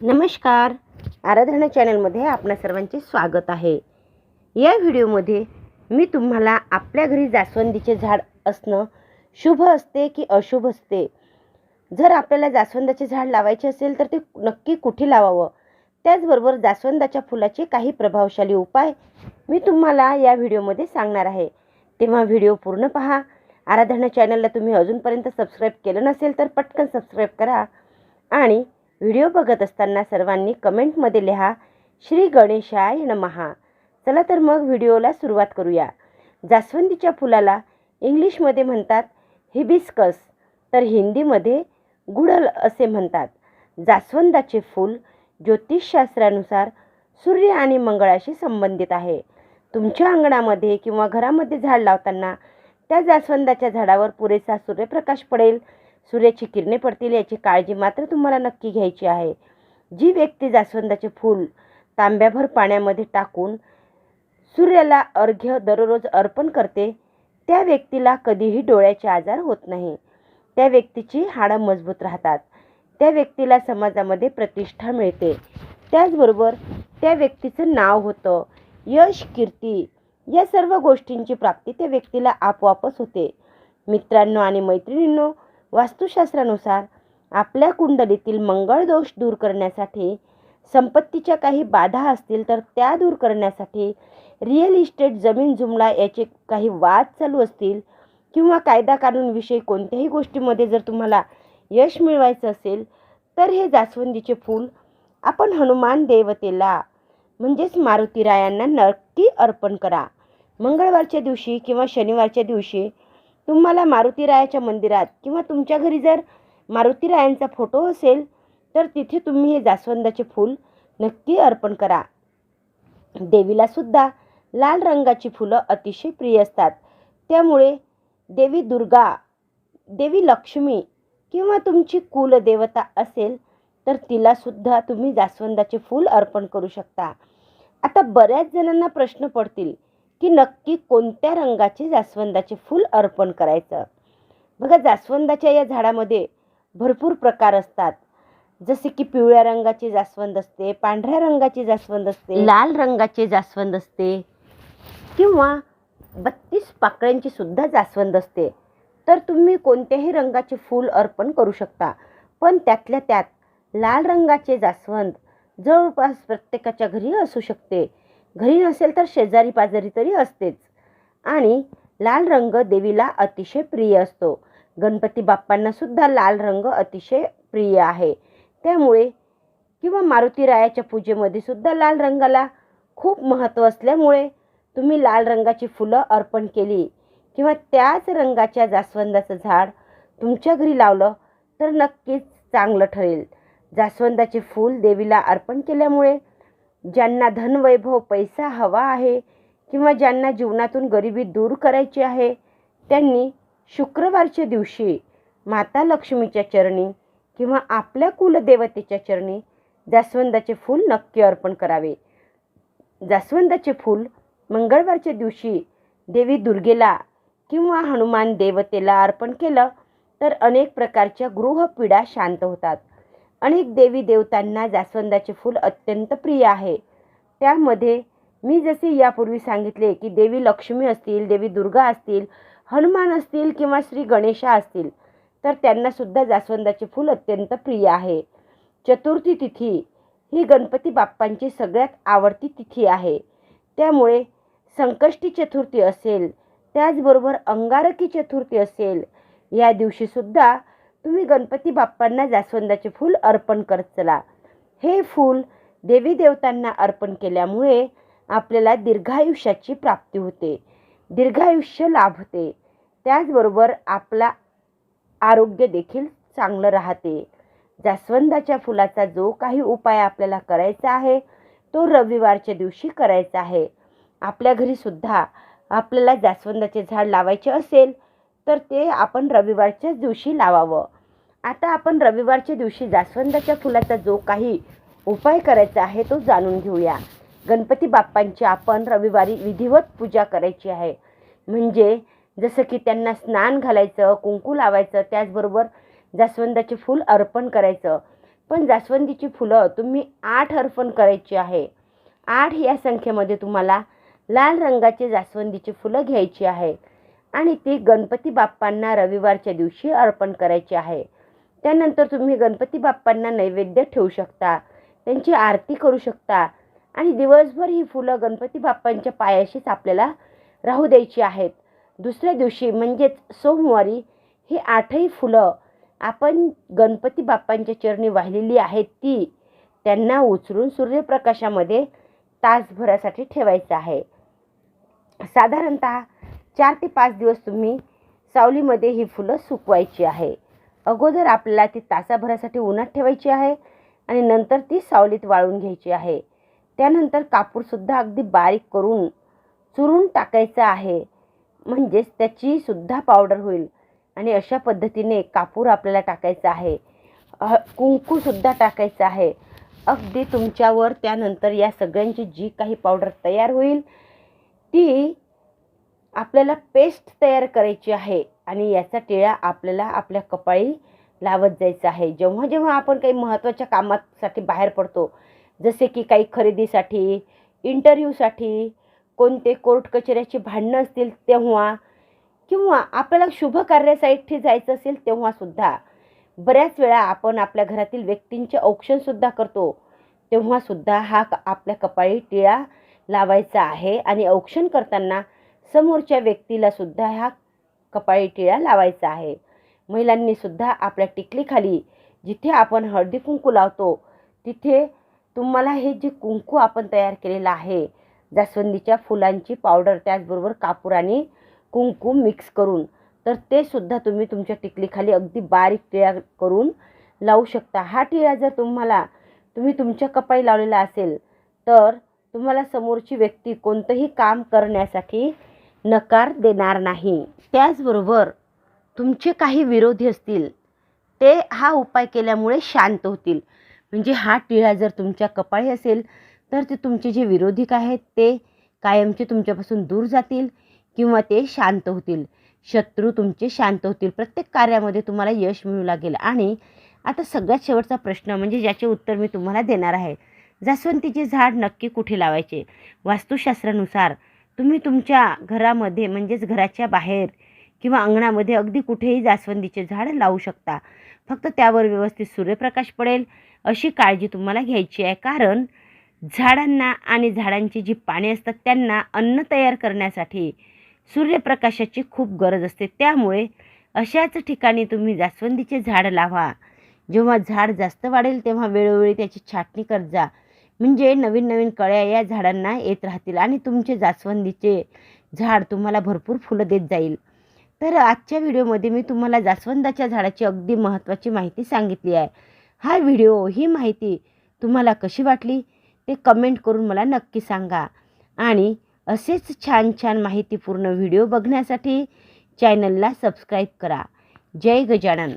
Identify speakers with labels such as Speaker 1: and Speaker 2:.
Speaker 1: नमस्कार. आराधना चॅनलमध्ये आपणा सर्वांचे स्वागत आहे. या व्हिडिओमध्ये मी तुम्हाला आपल्या घरी जास्वंदीचे झाड असणं शुभ असते की अशुभ असते? जर आपल्याला जास्वंदाचे झाड लावायचे असेल तर ते नक्की कुठे लावावं? त्याचबरोबर जास्वंदाच्या फुलाचे काही प्रभावशाली उपाय मी तुम्हाला या व्हिडिओमध्ये सांगणार आहे. तेव्हा व्हिडिओ पूर्ण पहा. आराधना चॅनलला तुम्ही अजूनपर्यंत सबस्क्राईब केलं नसेल तर पटकन सबस्क्राईब करा आणि व्हिडिओ बघत असताना सर्वांनी कमेंटमध्ये लिहा श्री गणेशाय नमहा चला तर मग व्हिडिओला सुरुवात करूया. जास्वंदीच्या फुलाला इंग्लिशमध्ये म्हणतात हिबिस्कस. तर हिंदीमध्ये गुढल असे म्हणतात. जास्वंदाचे फूल ज्योतिषशास्त्रानुसार सूर्य आणि मंगळाशी संबंधित आहे. तुमच्या अंगणामध्ये किंवा घरामध्ये झाड लावताना त्या जास्वंदाच्या झाडावर पुरेसा सूर्यप्रकाश पडेल. सूर्याची किरणे पडतील याची काळजी मात्र तुम्हाला नक्की घ्यायची आहे. जी व्यक्ती जास्वंदाचे फूल तांब्याभर पाण्यामध्ये टाकून सूर्याला अर्घ्य दररोज अर्पण करते त्या व्यक्तीला कधीही डोळ्याचे आजार होत नाही. त्या व्यक्तीची हाडं मजबूत राहतात. त्या व्यक्तीला समाजामध्ये प्रतिष्ठा मिळते. त्याचबरोबर त्या व्यक्तीचं नाव होतं. यश कीर्ती या सर्व गोष्टींची प्राप्ती त्या व्यक्तीला आपोआपच होते. मित्रांनो आणि मैत्रिणींनो वास्तुशास्त्रानुसार आपल्या कुंडलीतील मंगळ दोष दूर करण्यासाठी संपत्तीच्या काही बाधा असतील तर त्या दूर करण्यासाठी रिअल इस्टेट जमीन जुमला याचे काही वाद चालू असतील किंवा कायदा कानूनविषयी कोणत्याही गोष्टीमध्ये जर तुम्हाला यश मिळवायचं असेल तर हे जास्वंदीचे फूल आपण हनुमान देवतेला म्हणजेच मारुतीरायांना नक्की अर्पण करा. मंगळवारच्या दिवशी किंवा शनिवारच्या दिवशी तुम्हाला मारुतीरायाच्या मंदिरात किंवा तुमच्या घरी जर मारुतीरायांचा फोटो असेल तर तिथे तुम्ही हे जास्वंदाचे फूल नक्की अर्पण करा. देवीला सुद्धा लाल रंगाची फुलं अतिशय प्रिय असतात. त्यामुळे देवी दुर्गा देवी लक्ष्मी किंवा तुमची कुलदेवता असेल तर तिलासुद्धा तुम्ही जास्वंदाचे फूल अर्पण करू शकता. आता बऱ्याच जणांना प्रश्न पडतील की नक्की कोणत्या रंगाचे जास्वंदाचे फूल अर्पण करायचं? बघा जास्वंदाच्या या झाडामध्ये भरपूर प्रकार असतात. जसे की पिवळ्या रंगाचे जास्वंद असते पांढऱ्या रंगाचे जास्वंद असते लाल रंगाचे जास्वंद असते किंवा बत्तीस पाकळ्यांची सुद्धा जास्वंद असते. तर तुम्ही कोणत्याही रंगाचे फूल अर्पण करू शकता. पण त्यातल्या त्यात लाल रंगाचे जास्वंद जवळपास प्रत्येकाच्या घरी असू शकते. घरी नसेल तर शेजारी पाजारी तरी असतेच. आणि लाल रंग देवीला अतिशय प्रिय असतो. गणपती बाप्पांना सुद्धा लाल रंग अतिशय प्रिय आहे. त्यामुळे किंवा मारुतीरायाच्या पूजेमध्ये सुद्धा लाल रंगाला खूप महत्त्व असल्यामुळे तुम्ही लाल रंगाची फुलं अर्पण केली किंवा त्याच रंगाच्या जास्वंदाचं झाड तुमच्या घरी लावलं तर नक्कीच चांगलं ठरेल. जास्वंदाचे फूल देवीला अर्पण केल्यामुळे ज्यांना धनवैभव पैसा हवा आहे किंवा ज्यांना जीवनातून गरिबी दूर करायची आहे त्यांनी शुक्रवारच्या दिवशी माता लक्ष्मीच्या चरणी किंवा आपल्या कुलदेवतेच्या चरणी जास्वंदाचे फूल नक्की अर्पण करावे. जास्वंदाचे फूल मंगळवारच्या दिवशी देवी दुर्गेला किंवा हनुमान देवतेला अर्पण केलं तर अनेक प्रकारच्या गृहपीडा शांत होतात. अनेक देवी देवतांना जास्वंदाचे फूल अत्यंत प्रिय आहे. त्यामध्ये मी जसे यापूर्वी सांगितले की देवी लक्ष्मी असतील देवी दुर्गा असतील हनुमान असतील किंवा श्री गणेशा असतील तर त्यांनासुद्धा जास्वंदाचे फूल अत्यंत प्रिय आहे. चतुर्थी तिथी ही गणपती बाप्पांची सगळ्यात आवडती तिथी आहे. त्यामुळे संकष्टी चतुर्थी असेल त्याचबरोबर अंगारकी चतुर्थी असेल या दिवशीसुद्धा तुम्ही गणपती बाप्पांना जास्वंदाचे फूल अर्पण करत चला. हे फूल देवी देवतांना अर्पण केल्यामुळे आपल्याला दीर्घायुष्याची प्राप्ती होते. दीर्घायुष्य लाभते त्याचबरोबर आपला आरोग्य देखील चांगलं राहते. जास्वंदाच्या फुलाचा जो काही उपाय आपल्याला करायचा आहे तो रविवारच्या दिवशी करायचा आहे. आपल्या घरीसुद्धा आपल्याला जास्वंदाचे झाड लावायचे असेल तर ते आपण रविवारच्याच दिवशी लावावं. आता आपण रविवारच्या दिवशी जास्वंदाच्या फुलाचा जो काही उपाय करायचा आहे तो जाणून घेऊया. गणपती बाप्पांची आपण रविवारी विधिवत पूजा करायची आहे. म्हणजे जसं की त्यांना स्नान घालायचं कुंकू लावायचं त्याचबरोबर जास्वंदाचे फूल अर्पण करायचं. पण जास्वंदीची फुलं तुम्ही आठ अर्पण करायची आहे. आठ या संख्येमध्ये तुम्हाला लाल रंगाचे जास्वंदीची फुलं घ्यायची आहेत आणि ती गणपती बाप्पांना रविवारच्या दिवशी अर्पण करायची आहे. त्यानंतर तुम्ही गणपती बाप्पांना नैवेद्य ठेवू शकता त्यांची आरती करू शकता आणि दिवसभर ही फुलं गणपती बाप्पांच्या पायाशीच आपल्याला राहू द्यायची आहेत. दुसऱ्या दिवशी म्हणजेच सोमवारी ही आठही फुलं आपण गणपती बाप्पांच्या चरणी वाहिलेली आहेत ती त्यांना उचलून सूर्यप्रकाशामध्ये तासभरासाठी ठेवायचं आहे. साधारणतः चार ते पाच दिवस तुम्ही सावलीमध्ये ही फुलं सुकवायची आहे. अगोदर आपल्याला ती तासाभरासाठी उन्हात ठेवायची आहे आणि नंतर ती सावलीत वाळून घ्यायची आहे. त्यानंतर कापूरसुद्धा अगदी बारीक करून चुरून टाकायचा आहे. म्हणजेच त्याची सुद्धा पावडर होईल आणि अशा पद्धतीने कापूर आपल्याला टाकायचा आहे. कुंकूसुद्धा टाकायचं आहे. अगदी तुमच्यावर त्यानंतर या सगळ्यांची जी काही पावडर तयार होईल ती आपल्याला पेस्ट तयार करायची आहे आणि याचा टिळा आपल्याला आपल्या कपाळी लावत जायचा आहे. जेव्हा जेव्हा आपण काही महत्त्वाच्या कामासाठी बाहेर पडतो जसे की काही खरेदीसाठी इंटरव्ह्यूसाठी कोणते कोर्ट कचेऱ्याची भांडणं असतील तेव्हा किंवा आपल्याला शुभ कार्यासाठी जायचं असेल तेव्हासुद्धा बऱ्याच वेळा आपण आपल्या घरातील व्यक्तींचे औक्षणसुद्धा करतो. तेव्हासुद्धा हा क- आपल्या कपाळी टिळा लावायचा आहे आणि औक्षण करताना समोरच्या व्यक्तीला सुद्धा हा कपाळी टिळा लावायचा आहे. महिलांनी सुद्धा आपल्या टिकलीखाली जिथे आपण हळदी कुंकू लावतो तिथे तुम्हाला हे जे कुंकू आपण तयार केलेलं आहे जास्वंदीच्या फुलांची पावडर त्याचबरोबर कापूर आणि कुंकू मिक्स करून तर ते सुद्धा तुम्ही तुमच्या टिकलीखाली अगदी बारीक टिळा करून लावू शकता. हा टिळा जर तुम्हाला तुम्ही तुमच्या कपाळी लावलेला असेल तर तुम्हाला समोरची व्यक्ती कोणतंही काम करण्यासाठी नकार देणार नाही. त्याचबरोबर तुमचे काही विरोधी असतील ते हा उपाय केल्यामुळे शांत होतील. म्हणजे हा टिळा जर तुमच्या कपाळी असेल तर ते तुमचे जे विरोधिक आहेत ते कायमचे तुमच्यापासून दूर जातील किंवा ते शांत होतील. शत्रू तुमचे शांत होतील. प्रत्येक कार्यामध्ये तुम्हाला यश मिळू लागेल. आणि आता सगळ्यात शेवटचा प्रश्न म्हणजे ज्याचे उत्तर मी तुम्हाला देणार आहे. जास्वंदीचे झाड नक्की कुठे लावायचे? वास्तुशास्त्रानुसार तुम्ही तुमच्या घरामध्ये म्हणजेच घराच्या बाहेर किंवा अंगणामध्ये अगदी कुठेही जास्वंदीचे झाड लावू शकता. फक्त त्यावर व्यवस्थित सूर्यप्रकाश पडेल अशी काळजी तुम्हाला घ्यायची आहे. कारण झाडांना आणि झाडांची जी पाने असतात त्यांना अन्न तयार करण्यासाठी सूर्यप्रकाशाची खूप गरज असते. त्यामुळे अशाच ठिकाणी तुम्ही जास्वंदीचे झाड लावा. जेव्हा झाड जास्त वाढेल तेव्हा वेळोवेळी त्याची छाटणी करत जा. म्हणजे नवीन नवीन कळ्या या झाडांना येत राहतील आणि तुमचे जास्वंदीचे झाड तुम्हाला भरपूर फुलं देत जाईल. तर आजच्या व्हिडिओमध्ये मी तुम्हाला जास्वंदाच्या झाडाची अगदी महत्त्वाची माहिती सांगितली आहे. हा व्हिडिओ ही माहिती तुम्हाला कशी वाटली ते कमेंट करून मला नक्की सांगा. आणि असेच छान छान माहितीपूर्ण व्हिडिओ बघण्यासाठी चॅनलला सबस्क्राईब करा. जय गजानन.